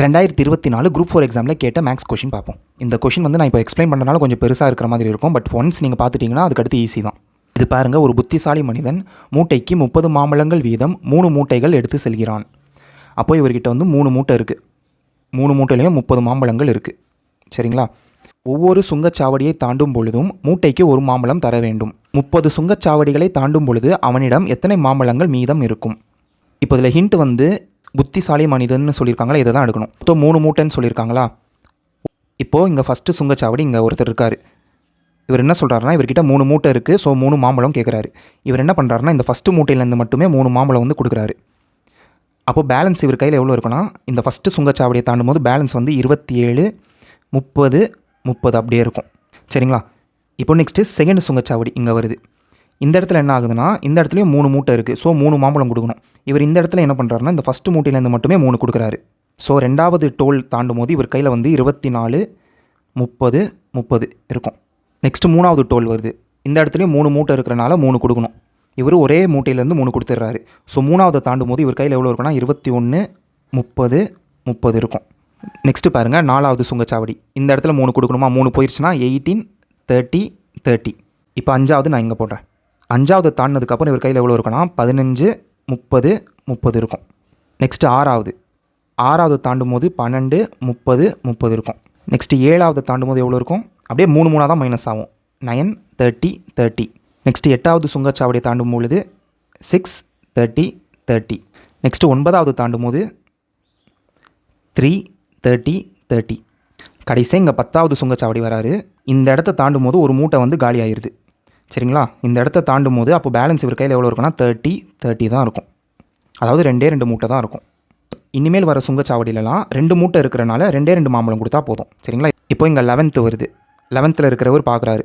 ரெண்டாயிரத்தி இருபத்தி நாலு குரூப் ஃபோர் எக்ஸாமில் கேட்ட மேக்ஸ் கொஷின் பார்ப்போம். இந்த கொஷின் வந்து நான் இப்போ எக்ஸ்பிளைன் பண்ணனால கொஞ்சம் பெருசாக இருக்கிற மாதிரி இருக்கும். பட் ஒன்ஸ் நீங்கள் பார்த்துட்டிங்கன்னா அதுக்கடுத்து ஈஸி தான். இது பாருங்கள் ஒரு புத்திசாலி மனிதன் மூட்டைக்கு முப்பது மாம்பழங்கள் வீதம் மூணு மூட்டைகள் எடுத்து செல்கிறான். அப்போ இவர்கிட்ட வந்து மூணு மூட்டை இருக்குது மூணு மூட்டையிலையும் முப்பது மாம்பழங்கள் இருக்குது சரிங்களா? ஒவ்வொரு சுங்கச்சாவடியை தாண்டும் பொழுதும் மூட்டைக்கு ஒரு மாம்பழம் தர வேண்டும். முப்பது சுங்கச்சாவடிகளை தாண்டும் பொழுது அவனிடம் எத்தனை மாம்பழங்கள் மீதம் இருக்கும்? இப்போ இதில் ஹிண்ட் வந்து புத்திசாலி மனிதன்னு சொல்லியிருக்காங்களா? இதை தான் எடுக்கணும். மொத்தம் மூணு மூட்டைன்னு சொல்லியிருக்காங்களா? இப்போது இங்கே ஃபஸ்ட்டு சுங்கச்சாவடி இங்கே ஒருத்தர் இருக்கார். இவர் என்ன சொல்கிறாருன்னா இவர்கிட்ட மூணு மூட்டை இருக்குது ஸோ மூணு மாம்பழம் கேட்குறாரு இவர் என்ன பண்ணுறாருன்னா இந்த ஃபஸ்ட்டு மூட்டையிலேருந்து மட்டுமே மூணு மாம்பழம் வந்து கொடுக்குறாரு. அப்போ பேலன்ஸ் இவர் கையில் எவ்வளோ இருக்குன்னா இந்த ஃபஸ்ட்டு சுங்கச்சாவடியை தாண்டும் போது பேலன்ஸ் வந்து இருபத்தி ஏழு முப்பது முப்பது அப்படியே இருக்கும். சரிங்களா? இப்போ நெக்ஸ்ட்டு செகண்ட் சுங்கச்சாவடி இங்கே வருது. இந்த இடத்துல என்ன ஆகுதுன்னா இந்த இடத்துலையும் மூணு மூட்டை இருக்குது ஸோ மூணு மாம்பழம் கொடுக்கணும். இவர் இந்த இடத்துல என்ன பண்ணுறாருன்னா இந்த ஃபஸ்ட்டு மூட்டையிலேருந்து மட்டுமே மூணு கொடுக்குறாரு. ஸோ ரெண்டாவது டோல் தாண்டும் போது இவர் கையில் வந்து இருபத்தி நாலு முப்பது முப்பது இருக்கும். நெக்ஸ்ட்டு மூணாவது டோல் வருது. இந்த இடத்துலையும் மூணு மூட்டை இருக்கிறனால மூணு கொடுக்கணும். இவர் ஒரே மூட்டையிலேருந்து மூணு கொடுத்துட்றாரு. ஸோ மூணாவது தாண்டும் போது இவர் கையில் எவ்வளோ இருக்குன்னா இருபத்தி ஒன்று முப்பது முப்பது இருக்கும். நெக்ஸ்ட்டு பாருங்கள் நாலாவது சுங்கச்சாவடி. இந்த இடத்துல மூணு கொடுக்கணுமா? மூணு போயிடுச்சுன்னா எயிட்டீன் தேர்ட்டி தேர்ட்டி இப்போ அஞ்சாவது நான் இங்கே போடுறேன். அஞ்சாவது தாண்டினதுக்கப்புறம் இவர் கையில் எவ்வளோ இருக்குன்னா பதினஞ்சு முப்பது முப்பது இருக்கும். நெக்ஸ்ட்டு ஆறாவது. ஆறாவது தாண்டும் போது பன்னெண்டு முப்பது முப்பது இருக்கும். நெக்ஸ்ட்டு ஏழாவது தாண்டும் போது எவ்வளோ இருக்கும்? அப்படியே மூணு மூணாக தான் மைனஸ் ஆகும். நயன் தேர்ட்டி தேர்ட்டி நெக்ஸ்ட்டு எட்டாவது சுங்கச்சாவடியை தாண்டும் பொழுது சிக்ஸ் தேர்ட்டி தேர்ட்டி நெக்ஸ்ட்டு ஒன்பதாவது தாண்டும் போது த்ரீ தேர்ட்டி தேர்ட்டி கடைசியாக இங்கே பத்தாவது சுங்கச்சாவடி வராரு. இந்த இடத்த தாண்டும் போது ஒரு மூட்டை வந்து காலி ஆயிடுது சரிங்களா? இந்த இடத்த தாண்டும் போது அப்போ பேலன்ஸ் இவர் கையில் எவ்வளோ இருக்குன்னா தேர்ட்டி தேர்ட்டி தான் இருக்கும். அதாவது ரெண்டே ரெண்டு மூட்டை தான் இருக்கும். இனிமேல் வர சுங்கச்சாவடியிலலாம் ரெண்டு மூட்டை இருக்கிறனால ரெண்டே ரெண்டு மாம்பழம் கொடுத்தா போதும். சரிங்களா? இப்போ இங்கே லெவன்த்து வருது. லெவன்த்தில் இருக்கிறவர் பார்க்குறாரு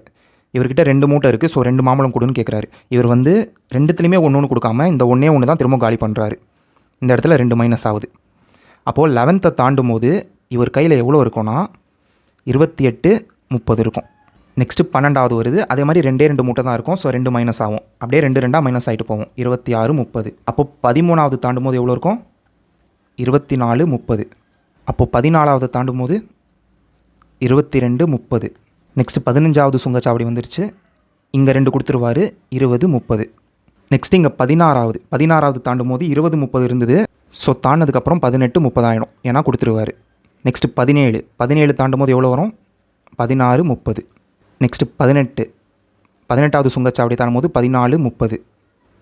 இவர்கிட்ட ரெண்டு மூட்டை இருக்குது ஸோ ரெண்டு மாம்பழம் கொடுன்னு கேட்குறாரு இவர் வந்து ரெண்டுத்துலேயுமே ஒன்று ஒன்று கொடுக்காம இந்த ஒன்றே ஒன்று தான் திரும்ப காலி பண்ணுறாரு இந்த இடத்துல ரெண்டு மைனஸ் ஆகுது. அப்போது லெவன்த்தை தாண்டும் போது இவர் கையில் எவ்வளோ இருக்கும்னா இருபத்தி எட்டு முப்பது இருக்கும். நெக்ஸ்ட்டு பன்னெண்டாவது வருது. அதே மாதிரி ரெண்டே ரெண்டு மூட்டை தான் இருக்கும். ஸோ ரெண்டு மைனஸ் ஆகும். அப்படியே ரெண்டு ரெண்டாக மைனஸ் ஆகிட்டு போகும். இருபத்தி ஆறு முப்பது. அப்போ பதிமூணாவது தாண்டும் போது எவ்வளோ இருக்கும்? இருபத்தி நாலு முப்பது. அப்போது பதினாலாவது தாண்டும் போது இருபத்தி ரெண்டு முப்பது. நெக்ஸ்ட்டு பதினஞ்சாவது சுங்கச்சாவடி வந்துருச்சு. இங்கே ரெண்டு கொடுத்துருவாரு. இருபது முப்பது. நெக்ஸ்ட் இங்கே பதினாறாவது. பதினாறாவது தாண்டும் போது இருபது முப்பது இருந்தது. ஸோ தாண்டினதுக்கப்புறம் பதினெட்டு முப்பதாயிடும் ஏன்னா கொடுத்துருவார். நெக்ஸ்ட்டு பதினேழு. பதினேழு தாண்டும் போது எவ்வளோ வரும்? பதினாறு முப்பது. நெக்ஸ்ட்டு பதினெட்டு. பதினெட்டாவது சுங்கச்சாவடியை தாண்டும் போது பதினாலு முப்பது.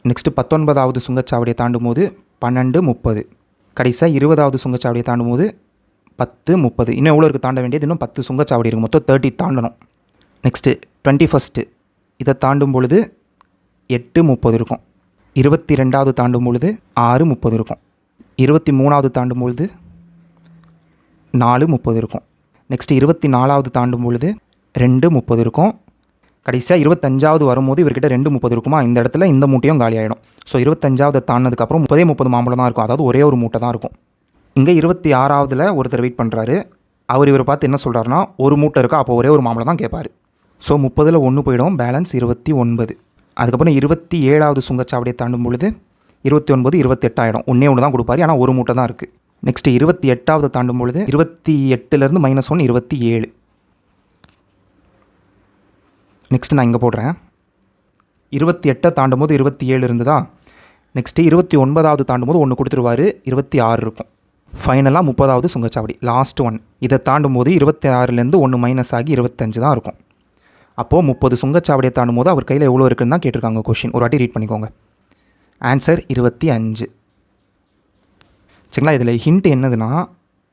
நெக்ஸ்ட்டு பத்தொன்பதாவது சுங்கச்சாவடியை தாண்டும் போது பன்னெண்டு முப்பது. கடைசியாக இருபதாவது சுங்கச்சாவடியை தாண்டும் போது பத்து முப்பது. இன்னும் எவ்வளோ இருக்குது தாண்ட வேண்டியது? இன்னும் பத்து சுங்கச்சாவடி இருக்குது மொத்தம் தேர்ட்டி தாண்டணும். நெக்ஸ்ட்டு டுவெண்ட்டி ஃபஸ்ட்டு இதை தாண்டும் பொழுது எட்டு முப்பது இருக்கும். இருபத்தி ரெண்டாவது தாண்டும் பொழுது ஆறு முப்பது இருக்கும். இருபத்தி மூணாவது தாண்டும் பொழுது நாலு முப்பது இருக்கும். நெக்ஸ்ட் இருபத்தி நாலாவது தாண்டும் பொழுது ரெண்டு முப்பது இருக்கும். கடைசியாக இருபத்தஞ்சாவது வரும்போது இவர்கிட்ட ரெண்டு முப்பது இருக்குமா? இந்த இடத்துல இந்த மூட்டையும் காலி ஆகிடும் ஸோ இருபத்தஞ்சாவது தாண்டினதுக்கப்புறம் முப்பதே முப்பது மாம்பழம் தான் இருக்கும். அதாவது ஒரே ஒரு மூட்டை தான் இருக்கும். இங்கே இருபத்தி ஆறாவதில் ஒருத்தர் வெயிட் பண்ணுறாரு அவர் இவரை பார்த்து என்ன சொல்கிறாருன்னா ஒரு மூட்டை இருக்கா? அப்போ ஒரே ஒரு மாம்பழம் தான் கேட்பார். ஸோ முப்பதில் ஒன்று போயிடும். பேலன்ஸ் இருபத்தி ஒன்பது. அதுக்கப்புறம் இருபத்தி ஏழாவது சுங்கச்சாவடியை தாண்டும் பொழுது இருபத்தி ஒன்பது இருபத்தெட்டாயிடும் ஒன்றே ஒன்று தான் கொடுப்பாரு. ஆனால் ஒரு மூட்டை தான் இருக்குது நெக்ஸ்ட்டு இருபத்தி எட்டாவது தாண்டும் பொழுது இருபத்தி எட்டுலேருந்து மைனஸ் ஒன் இருபத்தி ஏழு. நெக்ஸ்ட்டு நான் இங்கே போடுறேன். இருபத்தி எட்டை தாண்டும் போது இருபத்தி ஏழு இருந்ததா? நெக்ஸ்ட்டு இருபத்தி ஒன்பதாவது தாண்டும் போது ஒன்று கொடுத்துருவாரு. இருபத்தி ஆறு இருக்கும். ஃபைனலாக முப்பதாவது சுங்கச்சாவடி. லாஸ்ட் ஒன் இதை தாண்டும் போது இருபத்தி ஆறுலேருந்து ஒன்று மைனஸ் ஆகி இருபத்தஞ்சு தான் இருக்கும். அப்போது முப்பது சுங்கச்சாவடியை தாண்டும் போது அவர் கையில் எவ்வளோ இருக்குன்னு தான் கேட்டிருக்காங்க கொஷின் ஒரு வாட்டி ரீட் பண்ணிக்கோங்க. ஆன்சர் இருபத்தி அஞ்சு. சரிங்களா? இதில் ஹிண்ட் என்னதுன்னா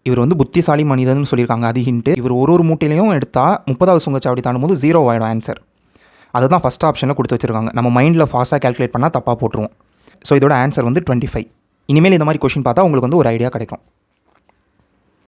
இவர் வந்து புத்திசாலி மனிதன் சொல்லியிருக்காங்க அது ஹிண்ட்டு இவர் ஒரு ஒரு மூட்டையிலையும் எடுத்தால் முப்பதாவது சுங்கச்சாவடி தாண்டும் போது ஜீரோ ஆகிடும் ஆன்சர் அதுதான் ஃபஸ்ட் ஆப்ஷனில் கொடுத்து வச்சிருக்காங்க. நம்ம மைண்டில் ஃபாஸ்ட்டாக கால்குலேட் பண்ணால் தப்பாக போட்டுருவோம். ஸோ இதோட ஆன்சர் வந்து டுவெண்ட்டி ஃபைவ் இனிமேல் இந்த மாதிரி கொஷின் பார்த்தா உங்களுக்கு வந்து ஒரு ஐடியா கிடைக்கும்.